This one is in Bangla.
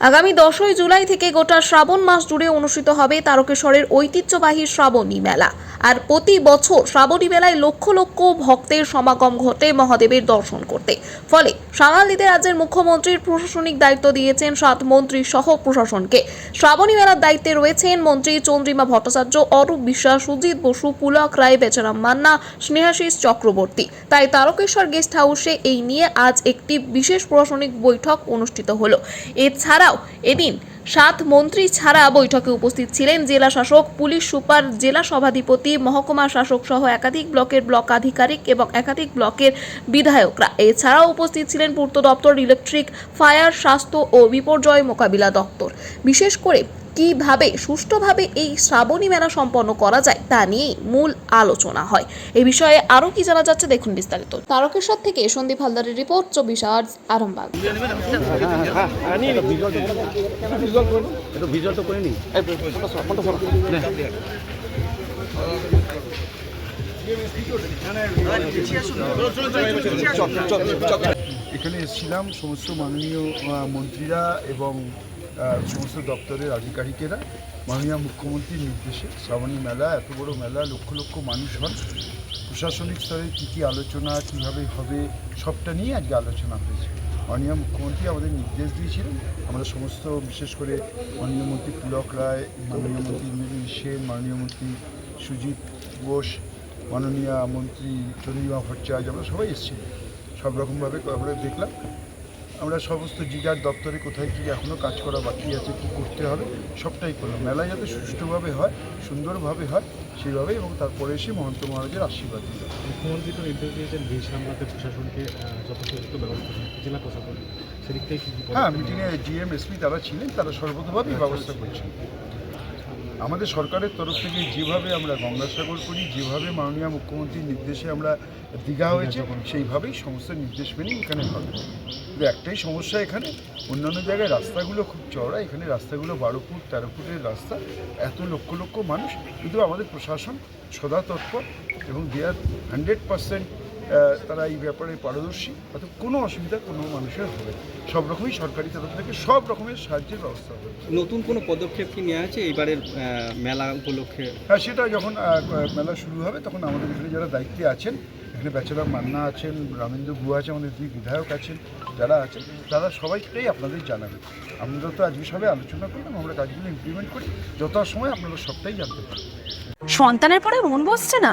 আগামী দশই জুলাই থেকে গোটা শ্রাবণ মাস জুড়ে অনুষ্ঠিত হবে তারকেশ্বরের ঐতিহ্যবাহী শ্রাবণী মেলা। আর প্রতি বছর শ্রাবণী মেলায় লক্ষ লক্ষ ভক্তের সমাগম ঘটে মহাদেবের দর্শন করতে। ফলে সামাল দিতে রাজ্যের মুখ্যমন্ত্রীর প্রশাসনিক দায়িত্ব দিয়েছেন সাত মন্ত্রী সহ প্রশাসনকে। শ্রাবণী মেলার দায়িত্বে রয়েছেন মন্ত্রী চন্দ্রিমা ভট্টাচার্য, অরূপ বিশ্বাস, সুজিত বসু, পুলক রায়, বেচারাম মান্না, স্নেহাশিস চক্রবর্তী। তাই তারকেশ্বর গেস্ট হাউসে এই নিয়ে আজ একটি বিশেষ প্রশাসনিক বৈঠক অনুষ্ঠিত হলো। এছাড়াও এদিন সাত মন্ত্রী ছাড়া বৈঠকে উপস্থিত ছিলেন জেলা শাসক, পুলিশ সুপার, জেলা সভাধিপতি, মহকুমা শাসক সহ একাধিক ব্লকের ব্লক আধিকারিক এবং একাধিক ব্লকের বিধায়করা। এছাড়াও উপস্থিত ছিলেন পূর্ত দপ্তর ইলেকট্রিক, ফায়ার, স্বাস্থ্য ও বিপর্যয় মোকাবিলা দপ্তর। বিশেষ করে কীভাবে, সুষ্ঠুভাবে এই শ্রাবণী মেলা সম্পন্ন করা যায় তা নিয়েই মূল আলোচনা হয়। এই বিষয়ে আরও কি জানা যাচ্ছে দেখুন বিস্তারিত। তারকেশ্বর থেকে সন্দীপ হালদারের রিপোর্ট, চব্বিশ আওয়ার্স, আরামবাগ। এখানে এসেছিলাম, সমস্ত মাননীয় মন্ত্রীরা এবং সমস্ত দপ্তরের আধিকারিকেরা, মাননীয় মুখ্যমন্ত্রীর নির্দেশে শ্রাবণী মেলা, এত বড় মেলা, লক্ষ লক্ষ মানুষ হন। প্রশাসনিক স্তরে কী কী আলোচনা, কীভাবে হবে, সবটা নিয়ে আজকে আলোচনা হয়েছে। মাননীয় মুখ্যমন্ত্রী আমাদের নির্দেশ দিয়েছিলেন। আমরা সমস্ত, বিশেষ করে মাননীয় মন্ত্রী পুলক রায়, মাননীয় মন্ত্রী ইন্দ্রনীল সেন, মাননীয় মন্ত্রী সুজিত ঘোষ মাননীয় মন্ত্রী চন্দ্রিমা ভট্টাচার্য, আমরা সবাই এসেছি সব রকমভাবে আমরা দেখলাম। আমরা সমস্ত জিগার দপ্তরে কোথায় কী এখনও কাজ করা বাকি আছে কী করতে হবে সবটাই করলাম। মেলা যাতে সুষ্ঠুভাবে হয় সুন্দরভাবে হয় সেইভাবে এবং তারপরে এসে মহন্ত মহারাজের আশীর্বাদ দিল মুখ্যমন্ত্রী তো নির্দেশ দিয়েছেন ভিড় সামলাতে প্রশাসনকে যথাযথ যথোপযুক্ত ব্যবস্থা জেলা প্রশাসন সেদিক থেকে হ্যাঁ মিটিংয়ে জিএম এসপি তারা ছিলেন তারা সর্বতভাবেই ব্যবস্থা করছেন। আমাদের সরকারের তরফ থেকে যেভাবে আমরা গঙ্গাসাগর করি, যেভাবে মাননীয় মুখ্যমন্ত্রীর নির্দেশে আমরা দীঘা হয়েছে, সেইভাবেই সমস্ত নির্দেশ মেনে এখানে হবে। কিন্তু একটাই সমস্যা এখানে, অন্যান্য জায়গায় রাস্তাগুলো খুব চওড়া, এখানে রাস্তাগুলো বারো ফুট, তেরো ফুটের রাস্তা, এত লক্ষ লক্ষ মানুষ। কিন্তু আমাদের প্রশাসন সদা তৎপর এবং দে আর হান্ড্রেড পার্সেন্ট তারা এই ব্যাপারে পারদর্শী অর্থাৎ কোনো অসুবিধা কোনো মানুষের হবে না। সব রকমই সরকারি তরফ থেকে সব রকমের সাহায্যের ব্যবস্থা হবে। নতুন কোনো পদক্ষেপ কি নেওয়া আছে এবারের মেলা উপলক্ষে? হ্যাঁ সেটা যখন মেলা শুরু হবে তখন আমাদের এখানে যারা দায়িত্বে আছেন এখানে বেচারাম মান্না আছেন রামেন্দ্র গুহা আছে আমাদের দুই বিধায়ক আছেন যারা আছেন তারা সবাইটাই আপনাদের জানাবে আমরা তো আজকে সবাই আলোচনা করলাম আমরা কাজগুলো ইমপ্লিমেন্ট করি যত সময় আপনারা সবটাই জানতে পারবেন। সন্তানের পরে মন বসছে না?